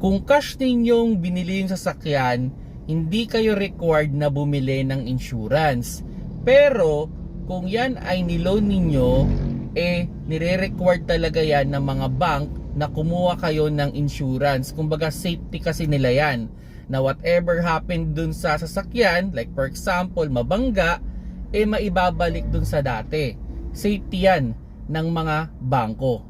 kung cash ninyong binili yung sasakyan, hindi kayo required na bumili ng insurance. Pero, kung yan ay niloan ninyo, eh, nire-required talaga yan ng mga bank na kumuha kayo ng insurance. Kumbaga, safety kasi nila yan. Na whatever happened dun sa sasakyan, like for example, mabangga, eh maibabalik dun sa dati. Safety yan ng mga bangko.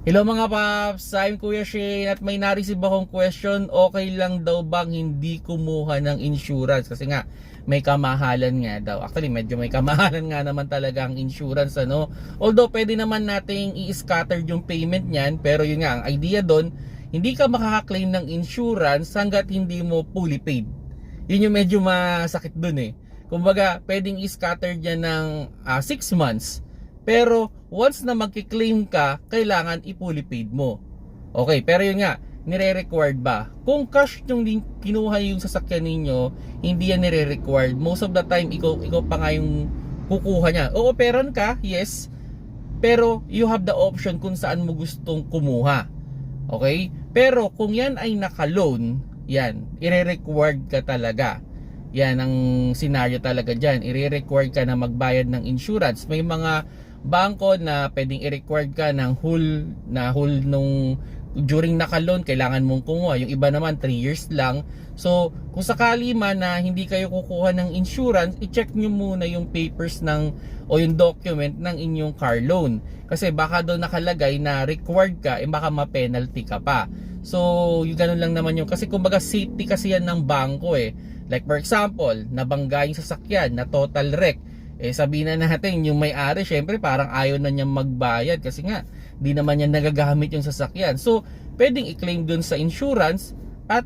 Hello mga paps, I'm Kuya Shane at may nareceive akong question, okay lang daw bang hindi kumuha ng insurance? Kasi nga, may kamahalan nga daw. Actually, medyo may kamahalan nga naman talaga ang insurance, ano? Although, pwede naman nating i-scatter yung payment niyan, pero yun nga, ang idea doon, hindi ka makaka-claim ng insurance hanggat hindi mo fully paid. Yun yung medyo masakit doon eh. Kumbaga, pwedeng i-scatter dyan ng 6 months, pero once na magki-claim ka, kailangan i-fully paid mo. Okay, pero yun nga, nire-required ba? Kung cash yung kinuha yung sasakyan ninyo, hindi yan nire-required. Most of the time, ikaw, ikaw pa nga yung kukuha niya. Oo, peron ka, yes. Pero you have the option kung saan mo gustong kumuha. Okay? Pero kung yan ay naka-loan, yan, ire-required ka talaga. Yan ang scenario talaga dyan. Ire-required ka na magbayad ng insurance. May mga bangko na pwedeng i-required ka ng whole na whole nung during naka-loan kailangan mong kumuha. Yung iba naman 3 years lang. So, kung sakali man na hindi kayo kukuha ng insurance, i-check nyo muna yung papers ng o yung document ng inyong car loan. Kasi baka doon nakalagay na required ka, eh baka ma-penalty ka pa. So, yung ganun lang naman yung kasi kumbaga safety kasi yan ng bangko eh. Like for example, nabangga yung sasakyan na total wreck. Eh sabihin na natin yung may-ari syempre parang ayaw na niya magbayad kasi nga di naman niya nagagamit yung sasakyan. So, pwedeng i-claim dun sa insurance at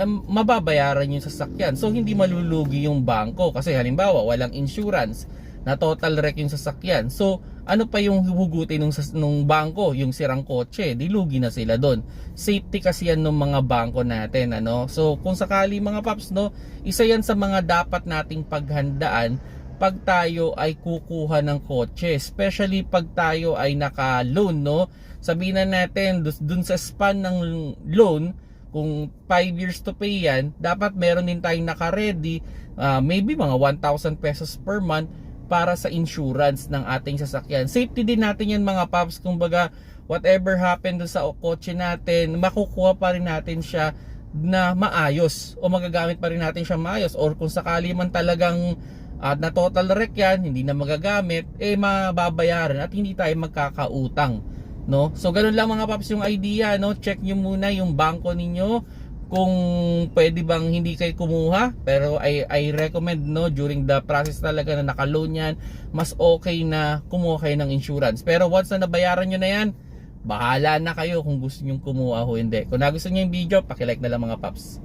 um, mababayaran yung sasakyan. So, hindi malulugi yung bangko kasi halimbawa walang insurance na total wreck yung sasakyan. So, ano pa yung huhugutin nung, nung bangko? Yung sirang kotse, di lugi na sila doon. Safety kasi yan ng mga bangko natin, ano? So, kung sakali mga paps, no, isa yan sa mga dapat nating paghandaan pag tayo ay kukuha ng kotse. Especially pag tayo ay naka-loan, no? Sabihin na natin, dun sa span ng loan, kung 5 years to pay yan, dapat meron din tayong naka-ready, ah, maybe mga 1,000 pesos per month para sa insurance ng ating sasakyan. Safety din natin yan mga paps, kumbaga whatever happened sa kotse natin, makukuha pa rin natin siya na maayos o magagamit pa rin natin siya maayos or kung sakali man talagang at na total wreck yan, hindi na magagamit, eh mababayaran at hindi tayo magkakautang. No? So ganun lang mga paps yung idea, no? Check nyo muna yung bangko ninyo kung pwede bang hindi kayo kumuha pero I, I recommend no during the process talaga na naka-loan yan mas okay na kumuha kayo ng insurance pero once na nabayaran nyo na yan bahala na kayo kung gusto nyo kumuha o hindi kung nagustuhan nyo yung video pakilike na lang mga paps